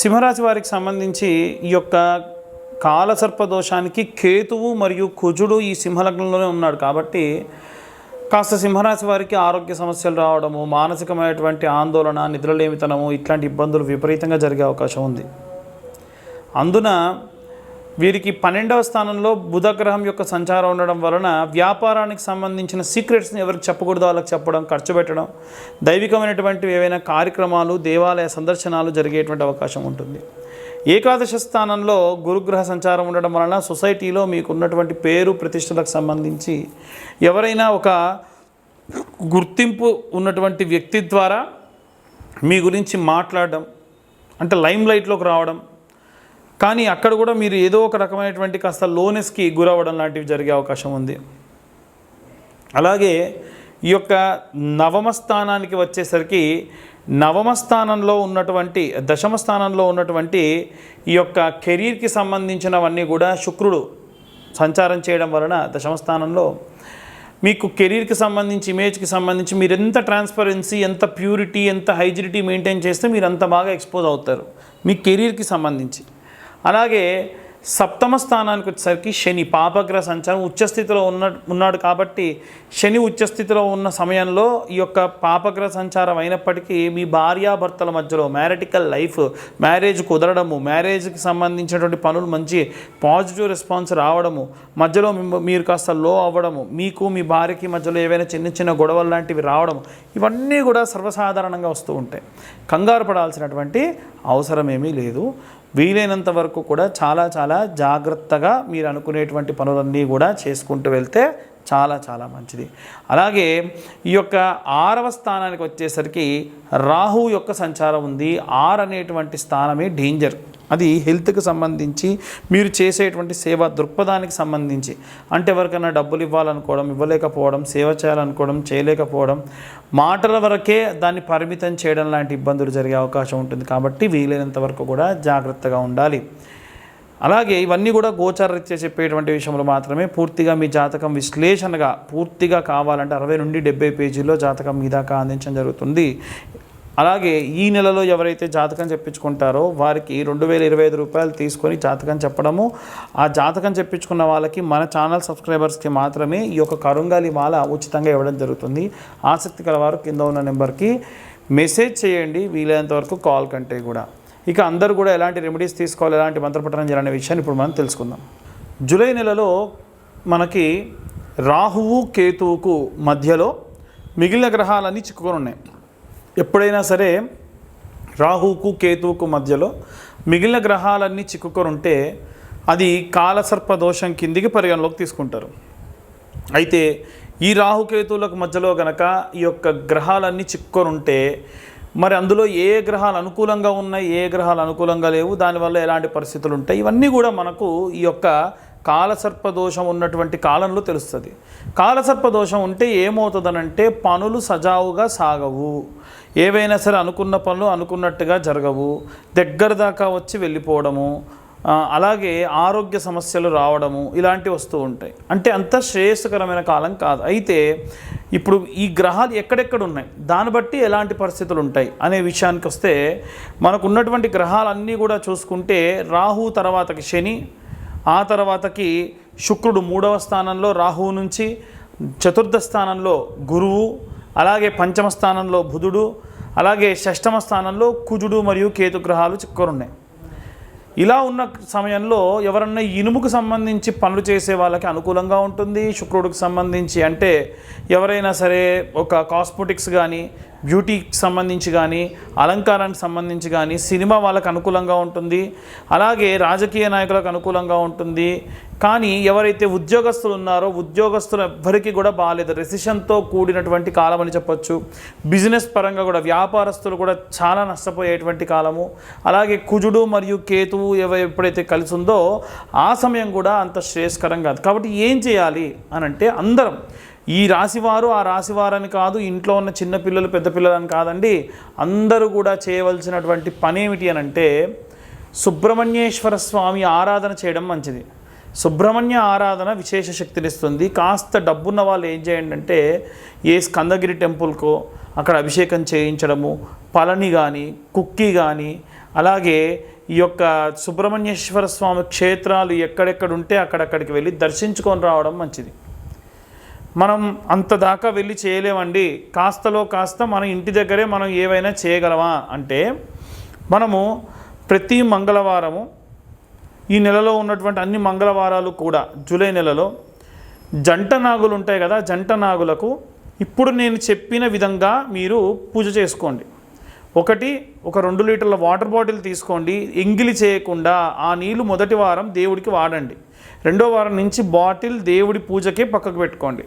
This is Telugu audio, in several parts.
సింహరాశి వారికి సంబంధించి ఈ యొక్క కాలసర్ప దోషానికి కేతువు మరియు కుజుడు ఈ సింహలగ్నంలోనే ఉన్నాడు కాబట్టి కాస్త సింహరాశి వారికి ఆరోగ్య సమస్యలు రావడము మానసికమైనటువంటి ఆందోళన నిద్రలేమితనము ఇట్లాంటి ఇబ్బందులు విపరీతంగా జరిగే అవకాశం ఉంది. అందున వీరికి పన్నెండవ స్థానంలో బుధగ్రహం యొక్క సంచారం ఉండడం వలన వ్యాపారానికి సంబంధించిన సీక్రెట్స్ని ఎవరికి చెప్పకూడదు వాళ్ళకి చెప్పడం ఖర్చు పెట్టడం దైవికమైనటువంటి ఏవైనా కార్యక్రమాలు దేవాలయ సందర్శనాలు జరిగేటువంటి అవకాశం ఉంటుంది. ఏకాదశ స్థానంలో గురుగ్రహ సంచారం ఉండడం వలన సొసైటీలో మీకు ఉన్నటువంటి పేరు ప్రతిష్టలకు సంబంధించి ఎవరైనా ఒక గుర్తింపు ఉన్నటువంటి వ్యక్తి ద్వారా మీ గురించి మాట్లాడడం అంటే లైమ్ లైట్లోకి రావడం కానీ అక్కడ కూడా మీరు ఏదో ఒక రకమైనటువంటి కాస్త లోనెస్కి గురవ్వడం లాంటివి జరిగే అవకాశం ఉంది. అలాగే ఈ యొక్క నవమ స్థానానికి వచ్చేసరికి నవమ స్థానంలో ఉన్నటువంటి దశమ స్థానంలో ఉన్నటువంటి ఈ యొక్క కెరీర్కి సంబంధించినవన్నీ కూడా శుక్రుడు సంచారం చేయడం వలన దశమ స్థానంలో మీకు కెరీర్కి సంబంధించి ఇమేజ్కి సంబంధించి మీరు ఎంత ట్రాన్స్పరెన్సీ ఎంత ప్యూరిటీ ఎంత హైజినిటీ మెయింటైన్ చేస్తే మీరు అంత బాగా ఎక్స్పోజ్ అవుతారు. మీ కెరీర్కి సంబంధించి. అలాగే సప్తమ స్థానానికి వచ్చేసరికి శని పాపగ్రహ సంచారం ఉచ్చస్థితిలో ఉన్న ఉన్నాడు కాబట్టి శని ఉచ్చస్థితిలో ఉన్న సమయంలో ఈ యొక్క పాపగ్రహ సంచారం అయినప్పటికీ మీ భార్యాభర్తల మధ్యలో మ్యారిటికల్ లైఫ్ మ్యారేజ్ కుదరడము మ్యారేజ్కి సంబంధించినటువంటి పనులు మంచి పాజిటివ్ రెస్పాన్స్ రావడము మధ్యలో మీరు కాస్త లో అవ్వడము మీకు మీ భార్యకి మధ్యలో ఏవైనా చిన్న చిన్న గొడవలు లాంటివి రావడం ఇవన్నీ కూడా సర్వసాధారణంగా వస్తూ ఉంటాయి. కంగారు పడాల్సినటువంటి అవసరం ఏమీ లేదు. వీలైనంత వరకు కూడా చాలా చాలా జాగ్రత్తగా మీరు అనుకునేటువంటి పనులన్నీ కూడా చేసుకుంటూ వెళ్తే చాలా చాలా మంచిది. అలాగే ఈ యొక్క ఆరవ స్థానానికి వచ్చేసరికి రాహు యొక్క సంచారం ఉంది. ఆర్ అనేటువంటి స్థానమే డేంజర్. అది హెల్త్కి సంబంధించి మీరు చేసేటువంటి సేవ దృక్పథానికి సంబంధించి. అంటే ఎవరికైనా డబ్బులు ఇవ్వాలనుకోవడం ఇవ్వలేకపోవడం సేవ చేయాలనుకోవడం చేయలేకపోవడం మాటల వరకే దాన్ని పరిమితం చేయడం లాంటి ఇబ్బందులు జరిగే అవకాశం ఉంటుంది కాబట్టి వీలైనంత వరకు కూడా జాగ్రత్తగా ఉండాలి. అలాగే ఇవన్నీ కూడా గోచారరీత్యా చెప్పేటువంటి విషయంలో మాత్రమే పూర్తిగా మీ జాతకం విశ్లేషణగా పూర్తిగా కావాలంటే అరవై నుండి డెబ్బై పేజీల్లో జాతకం మీ దాకా అందించడం జరుగుతుంది. అలాగే ఈ నెలలో ఎవరైతే జాతకం చెప్పించుకుంటారో వారికి రెండు వేల ఇరవై ఐదు రూపాయలు తీసుకొని జాతకం చెప్పడము. ఆ జాతకం చెప్పించుకున్న వాళ్ళకి మన ఛానల్ సబ్స్క్రైబర్స్కి మాత్రమే ఈ యొక్క కరుంగాలి మాల ఉచితంగా ఇవ్వడం జరుగుతుంది. ఆసక్తి కలవారు కింద ఉన్న నెంబర్కి మెసేజ్ చేయండి. వీలైనంత వరకు కాల్ కంటే కూడా. ఇక అందరూ కూడా ఎలాంటి రెమెడీస్ తీసుకోవాలి ఎలాంటి మంత్రపఠనం చేయాలనే విషయాన్ని ఇప్పుడు మనం తెలుసుకుందాం. జూలై నెలలో మనకి రాహువు కేతువుకు మధ్యలో మిగిలిన గ్రహాలన్నీ చిక్కుకొని ఉన్నాయి. ఎప్పుడైనా సరే రాహుకు కేతువుకు మధ్యలో మిగిలిన గ్రహాలన్నీ చిక్కుకొని ఉంటే అది కాలసర్ప దోషం కిందికి పరిగణలోకి తీసుకుంటారు. అయితే ఈ రాహుకేతువులకు మధ్యలో గనక ఈ యొక్క గ్రహాలన్నీ చిక్కుకొని ఉంటే మరి అందులో ఏ గ్రహాలు అనుకూలంగా ఉన్నాయి ఏ గ్రహాలు అనుకూలంగా లేవు దానివల్ల ఎలాంటి పరిస్థితులు ఉంటాయి? ఇవన్నీ కూడా మనకు ఈ యొక్క కాలసర్ప దోషం ఉన్నటువంటి కాలంలో తెలుస్తుంది. కాలసర్ప దోషం ఉంటే ఏమవుతుందనంటే పనులు సజావుగా సాగవు. ఏవైనా సరే అనుకున్న పనులు అనుకున్నట్టుగా జరగవు. దగ్గర దాకా వచ్చి వెళ్ళిపోవడము అలాగే ఆరోగ్య సమస్యలు రావడము ఇలాంటివి వస్తూ ఉంటాయి. అంటే అంత శ్రేయస్కరమైన కాలం కాదు. అయితే ఇప్పుడు ఈ గ్రహాలు ఎక్కడెక్కడ ఉన్నాయి? దాన్ని బట్టి ఎలాంటి పరిస్థితులు ఉంటాయి? అనే విషయానికి వస్తే మనకు ఉన్నటువంటి గ్రహాలన్నీ కూడా చూసుకుంటే రాహు తర్వాతకి శని ఆ తర్వాతకి శుక్రుడు మూడవ స్థానంలో రాహువు నుంచి చతుర్థ స్థానంలో గురువు అలాగే పంచమ స్థానంలో బుధుడు అలాగే షష్టమ స్థానంలో కుజుడు మరియు కేతు గ్రహాలు చిక్కురున్నాయి. ఇలా ఉన్న సమయంలో ఎవరన్నా ఇనుముకు సంబంధించి పనులు చేసే వాళ్ళకి అనుకూలంగా ఉంటుంది శుక్రుడికి సంబంధించి. అంటే ఎవరైనా సరే ఒక కాస్మెటిక్స్ కానీ బ్యూటీకి సంబంధించి కానీ అలంకారానికి సంబంధించి కానీ సినిమా వాళ్ళకు అనుకూలంగా ఉంటుంది. అలాగే రాజకీయ నాయకులకు అనుకూలంగా ఉంటుంది. కానీ ఎవరైతే ఉద్యోగస్తులు ఉన్నారో ఉద్యోగస్తులు ఎవ్వరికీ కూడా బాగాలేదు రెసిషన్తో కూడినటువంటి కాలం అని చెప్పొచ్చు. బిజినెస్ పరంగా కూడా వ్యాపారస్తులు కూడా చాలా నష్టపోయేటువంటి కాలము. అలాగే కుజుడు మరియు కేతువు ఎవ ఎప్పుడైతే కలిసి ఉందో ఆ సమయం కూడా అంత శ్రేయస్కరం కాదు. కాబట్టి ఏం చేయాలి అని అంటే అందరం ఈ రాశివారు ఆ రాశివారని కాదు ఇంట్లో ఉన్న చిన్నపిల్లలు పెద్ద పిల్లలు కాదండి అందరూ కూడా చేయవలసినటువంటి పని ఏమిటి అని అంటే సుబ్రహ్మణ్యేశ్వర స్వామి ఆరాధన చేయడం మంచిది. సుబ్రహ్మణ్య ఆరాధన విశేష శక్తినిస్తుంది కాస్త డబ్బున్న వాళ్ళు ఏం చేయండి అంటే ఏ స్కందగిరి టెంపుల్కో అక్కడ అభిషేకం చేయించడము పళని కానీ కుక్కి కానీ అలాగే ఈ యొక్క సుబ్రహ్మణ్యేశ్వర స్వామి క్షేత్రాలు ఎక్కడెక్కడ ఉంటే అక్కడక్కడికి వెళ్ళి దర్శించుకొని రావడం మంచిది. మనం అంత దాకా వెళ్ళి చేయలేమండి. కాస్తలో కాస్త మన ఇంటి దగ్గరే మనం ఏవైనా చేయగలమా? అంటే మనము ప్రతి మంగళవారము ఈ నెలలో ఉన్నటువంటి అన్ని మంగళవారాలు కూడా జూలై నెలలో జంట నాగులు ఉంటాయి కదా జంట నాగులకు ఇప్పుడు నేను చెప్పిన విధంగా మీరు పూజ చేసుకోండి. ఒకటి ఒక రెండు లీటర్ల వాటర్ బాటిల్ తీసుకోండి. ఎంగిలి చేయకుండా ఆ నీళ్ళు మొదటి వారం దేవుడికి వాడండి. రెండో వారం నుంచి బాటిల్ దేవుడి పూజకే పక్కకు పెట్టుకోండి.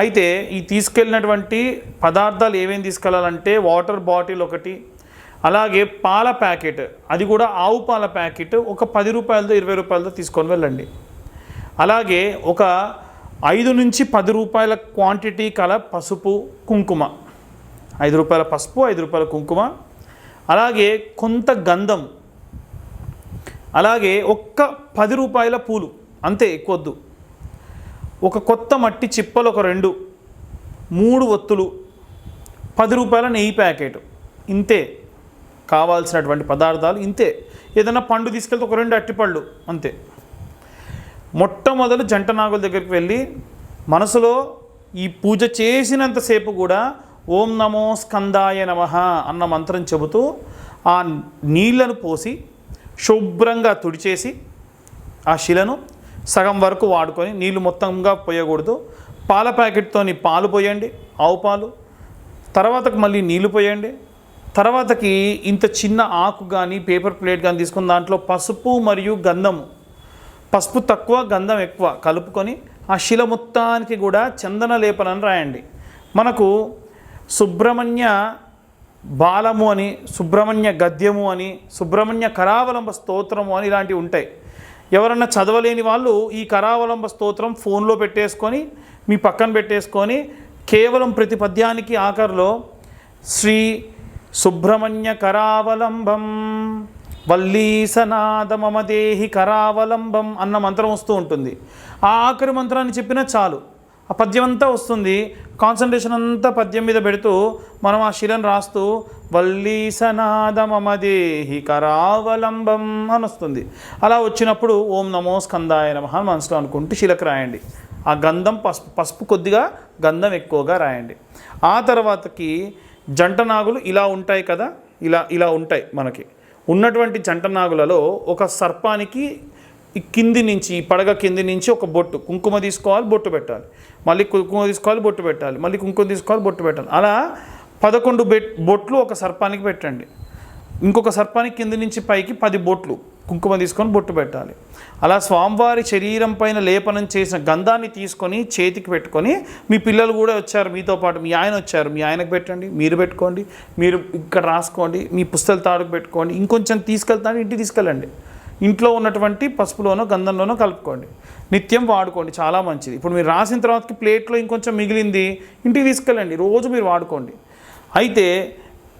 అయితే ఈ తీసుకెళ్ళినటువంటి పదార్థాలు ఏమేమి తీసుకెళ్ళాలంటే వాటర్ బాటిల్ ఒకటి అలాగే పాల ప్యాకెట్ అది కూడా ఆవు పాల ప్యాకెట్ ఒక పది రూపాయలతో ఇరవై రూపాయలతో తీసుకొని వెళ్ళండి. అలాగే ఒక ఐదు నుంచి పది రూపాయల క్వాంటిటీ కల పసుపు కుంకుమ. ఐదు రూపాయల పసుపు ఐదు రూపాయల కుంకుమ. అలాగే కొంత గంధం. అలాగే ఒక్క పది రూపాయల పూలు. అంతే ఎక్కువద్దు. ఒక కొత్త మట్టి చిప్పలు ఒక రెండు మూడు ఒత్తులు పది రూపాయల నెయ్యి ప్యాకెట్. ఇంతే. కావాల్సినటువంటి పదార్థాలు ఇంతే. ఏదైనా పండు తీసుకెళ్తే ఒక రెండు అట్టిపళ్ళు అంతే. మొట్టమొదలు జంట నాగుల దగ్గరికి వెళ్ళి మనసులో ఈ పూజ చేసినంతసేపు కూడా ఓం నమో స్కందాయ నమ అన్న మంత్రం చెబుతూ ఆ నీళ్ళను పోసి శుభ్రంగా తుడిచేసి ఆ శిలను సగం వరకు వాడుకొని నీళ్ళు మొత్తంగా పోయకూడదు. పాల ప్యాకెట్తోని పాలు పోయండి ఆవు పాలు. తర్వాతకి మళ్ళీ నీళ్ళు పోయండి. తర్వాతకి ఇంత చిన్న ఆకు కానీ పేపర్ ప్లేట్ కానీ తీసుకున్న దాంట్లో పసుపు మరియు గంధము. పసుపు తక్కువ గంధం ఎక్కువ కలుపుకొని ఆ శిల మొత్తానికి కూడా చందన లేపనని రాయండి. మనకు సుబ్రహ్మణ్య బాలము అని సుబ్రహ్మణ్య గద్యము అని సుబ్రహ్మణ్య కరావలంబ స్తోత్రము అని ఇలాంటివి ఉంటాయి. ఎవరన్నా చదవలేని వాళ్ళు ఈ కరావలంబ స్తోత్రం ఫోన్లో పెట్టేసుకొని మీ పక్కన పెట్టేసుకొని కేవలం ప్రతి పద్యానికి ఆఖరిలో శ్రీ సుబ్రహ్మణ్య కరావలంబం వల్లీసనాద మమదేహి కరావలంబం అన్న మంత్రం వస్తూ ఉంటుంది. ఆ ఆఖరి మంత్రాన్ని చెప్పినా చాలు. ఆ పద్యం అంతా వస్తుంది. కాన్సన్ట్రేషన్ అంతా పద్యం మీద పెడుతూ మనం ఆ శిలను రాస్తూ వల్లీసనాద కరావలంబం అని వస్తుంది అలా వచ్చినప్పుడు ఓం నమో స్కందాయ నమ అని మనసులో అనుకుంటూ శిలకు రాయండి. ఆ గంధం పసుపు పసుపు కొద్దిగా గంధం ఎక్కువగా రాయండి. ఆ తర్వాతకి జంట నాగులు ఇలా ఉంటాయి కదా ఇలా ఇలా ఉంటాయి మనకి. ఉన్నటువంటి జంట నాగులలో ఒక సర్పానికి కింది నుంచి ఈ పడగ కింది నుంచి ఒక బొట్టు కుంకుమ తీసుకోవాలి బొట్టు పెట్టాలి. మళ్ళీ కుంకుమ తీసుకోవాలి బొట్టు పెట్టాలి. మళ్ళీ కుంకుమ తీసుకోవాలి బొట్టు పెట్టాలి. అలా పదకొండు బెట్ బొట్లు ఒక సర్పానికి పెట్టండి. ఇంకొక సర్పానికి కింది నుంచి పైకి పది బొట్లు కుంకుమ తీసుకొని బొట్టు పెట్టాలి. అలా స్వామివారి శరీరం పైన లేపనం చేసిన గంధాన్ని తీసుకొని చేతికి పెట్టుకొని మీ పిల్లలు కూడా వచ్చారు మీతో పాటు మీ ఆయన వచ్చారు మీ ఆయనకు పెట్టండి మీరు పెట్టుకోండి మీరు ఇక్కడ రాసుకోండి మీ పుస్తల తాడుకు పెట్టుకోండి ఇంకొంచెం తీసుకెళ్తాను ఇంటికి తీసుకెళ్ళండి. ఇంట్లో ఉన్నటువంటి పసుపులోనో గంధంలోనో కలుపుకోండి. నిత్యం వాడుకోండి చాలా మంచిది. ఇప్పుడు మీరు రాసిన తర్వాతకి ప్లేట్లో ఇంకొంచెం మిగిలింది ఇంటికి తీసుకెళ్ళండి రోజు మీరు వాడుకోండి. అయితే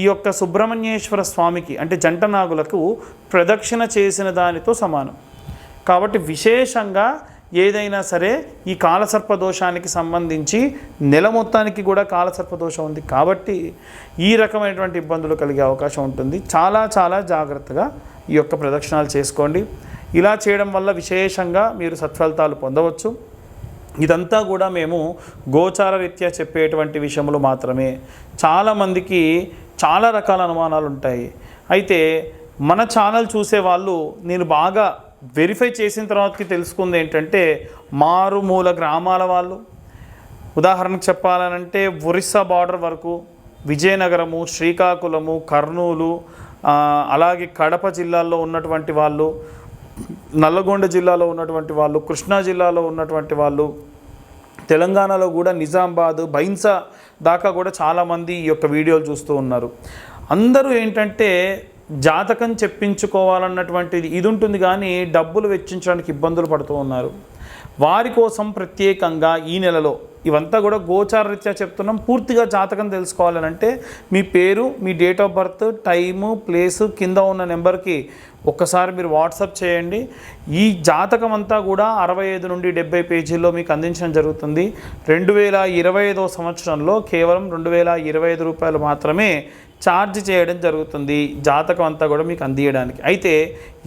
ఈ యొక్క సుబ్రహ్మణ్యేశ్వర స్వామికి అంటే జంట నాగులకు ప్రదక్షిణ చేసిన దానితో సమానం. కాబట్టి విశేషంగా ఏదైనా సరే ఈ కాలసర్ప దోషానికి సంబంధించి నెల మొత్తానికి కూడా కాలసర్ప దోషం ఉంది. కాబట్టి ఈ రకమైనటువంటి ఇబ్బందులు కలిగే అవకాశం ఉంటుంది. చాలా చాలా జాగ్రత్తగా ఈ యొక్క ప్రదక్షిణాలు చేసుకోండి. ఇలా చేయడం వల్ల విశేషంగా మీరు సత్ఫలితాలు పొందవచ్చు. ఇదంతా కూడా మేము గోచార రీత్యా చెప్పేటువంటి విషయములు మాత్రమే. చాలామందికి చాలా రకాల అనుమానాలు ఉంటాయి. అయితే మన ఛానల్ చూసే వాళ్ళు నేను బాగా వెరిఫై చేసిన తర్వాతకి తెలుసుకుంది ఏంటంటే మారుమూల గ్రామాల వాళ్ళు. ఉదాహరణకు చెప్పాలనంటే ఒరిస్సా బార్డర్ వరకు విజయనగరము శ్రీకాకుళము కర్నూలు అలాగే కడప జిల్లాల్లో ఉన్నటువంటి వాళ్ళు నల్లగొండ జిల్లాలో ఉన్నటువంటి వాళ్ళు కృష్ణా జిల్లాలో ఉన్నటువంటి వాళ్ళు తెలంగాణలో కూడా నిజామాబాద్ బైన్సా దాకా కూడా చాలామంది ఈ యొక్క వీడియోలు చూస్తూ ఉన్నారు. అందరూ ఏంటంటే జాతకం చెప్పించుకోవాలన్నటువంటిది ఇది ఉంటుంది కానీ డబ్బులు వెచ్చించడానికి ఇబ్బందులు పడుతూ ఉన్నారు. వారి కోసం ప్రత్యేకంగా ఈ నెలలో ఇవంతా కూడా గోచారరీత్యా చెప్తున్నాం. పూర్తిగా జాతకం తెలుసుకోవాలనంటే మీ పేరు మీ date of birth time place కింద ఉన్న నెంబర్కి ఒక్కసారి మీరు వాట్సాప్ చేయండి. ఈ జాతకం అంతా కూడా అరవై ఐదు నుండి డెబ్బై పేజీల్లో మీకు అందించడం జరుగుతుంది. రెండు వేల ఇరవై ఐదో సంవత్సరంలో కేవలం రెండు వేల ఇరవై ఐదు రూపాయలు మాత్రమే ఛార్జ్ చేయడం జరుగుతుంది. జాతకం అంతా కూడా మీకు అందియడానికి. అయితే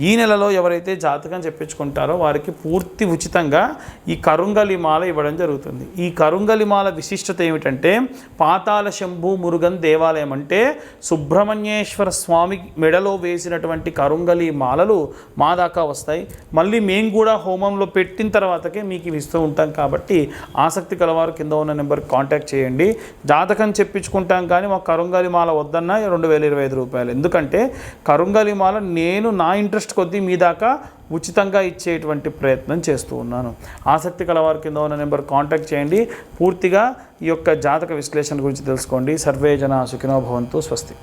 ఈ నెలలో ఎవరైతే జాతకం చెప్పించుకుంటారో వారికి పూర్తి ఉచితంగా ఈ కరుంగలి మాల ఇవ్వడం జరుగుతుంది. ఈ కరుంగలి మాల విశిష్టత ఏమిటంటే పాతాల శంభు మురుగన్ దేవాలయం అంటే సుబ్రహ్మణ్యేశ్వర స్వామి మెడలో వేసినటువంటి కరుంగలి మాలలు మా దాకా వస్తాయి. మళ్ళీ మేము కూడా హోమంలో పెట్టిన తర్వాతకే మీకు ఇవి ఇస్తూ ఉంటాం కాబట్టి ఆసక్తి కలవారు కింద ఉన్న నెంబర్కి కాంటాక్ట్ చేయండి. జాతకం చెప్పించుకుంటాం కానీ మా కరుంగలి మాల వద్ద వద్దన్నా రెండు వేల ఇరవై ఐదు రూపాయలు. ఎందుకంటే కరుంగలి మాల నేను నా ఇంట్రెస్ట్ కొద్దీ మీ దాకా ఉచితంగా ఇచ్చేటువంటి ప్రయత్నం చేస్తూ ఉన్నాను. ఆసక్తి కలవారు కింద ఉన్న నెంబర్ కాంటాక్ట్ చేయండి. పూర్తిగా ఈ యొక్క జాతక విశ్లేషణ గురించి తెలుసుకోండి. సర్వే జన సుఖినో భవంతు. స్వస్తి.